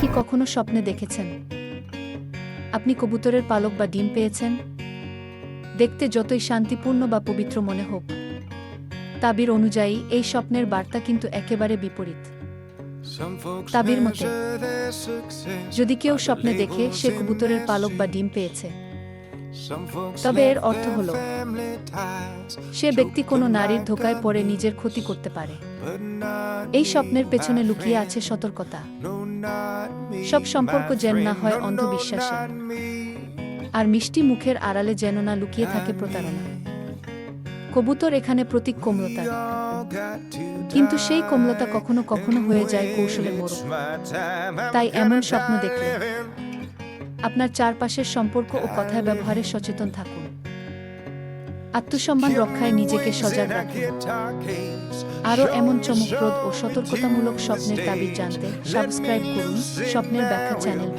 কি কখনো স্বপ্নে দেখেছেন? আপনি কবুতরের পালক বা ডিম পেয়েছেন? দেখতে যতই শান্তিপূর্ণ বা পবিত্র মনে হোক তাবির অনুযায়ী এই স্বপ্নের বার্তা কিন্তু একেবারে বিপরীত। তাবির মতে যদি কেউ স্বপ্নে দেখে সে কবুতরের পালক বা ডিম পেয়েছে তবে এর অর্থ হল সে ব্যক্তি কোনো নারীর ধোকায় পড়ে নিজের ক্ষতি করতে পারে। এই স্বপ্নের পেছনে লুকিয়ে আছে সতর্কতা। সব সম্পর্ক যেন না হয় অন্ধবিশ্বাসে। আর মিষ্টি মুখের আড়ালে যেন না লুকিয়ে থাকে প্রতারণা। কবুতর এখানে প্রতীক কোমলতা। কিন্তু সেই কোমলতা কখনো কখনো হয়ে যায় কৌশলের মোড়ক তাই এমন স্বপ্ন দেখলে আপনার চারপাশের সম্পর্ক ও কথায় ব্যবহারে সচেতন থাকুন। আত্মসম্মান রক্ষায় নিজেকে সজাগ রাখুন আরও এমন চমকপ্রদ ও সতর্কতামূলক স্বপ্নের তাবিজ জানতে সাবস্ক্রাইব করুন স্বপ্নের ব্যাখ্যা চ্যানেল।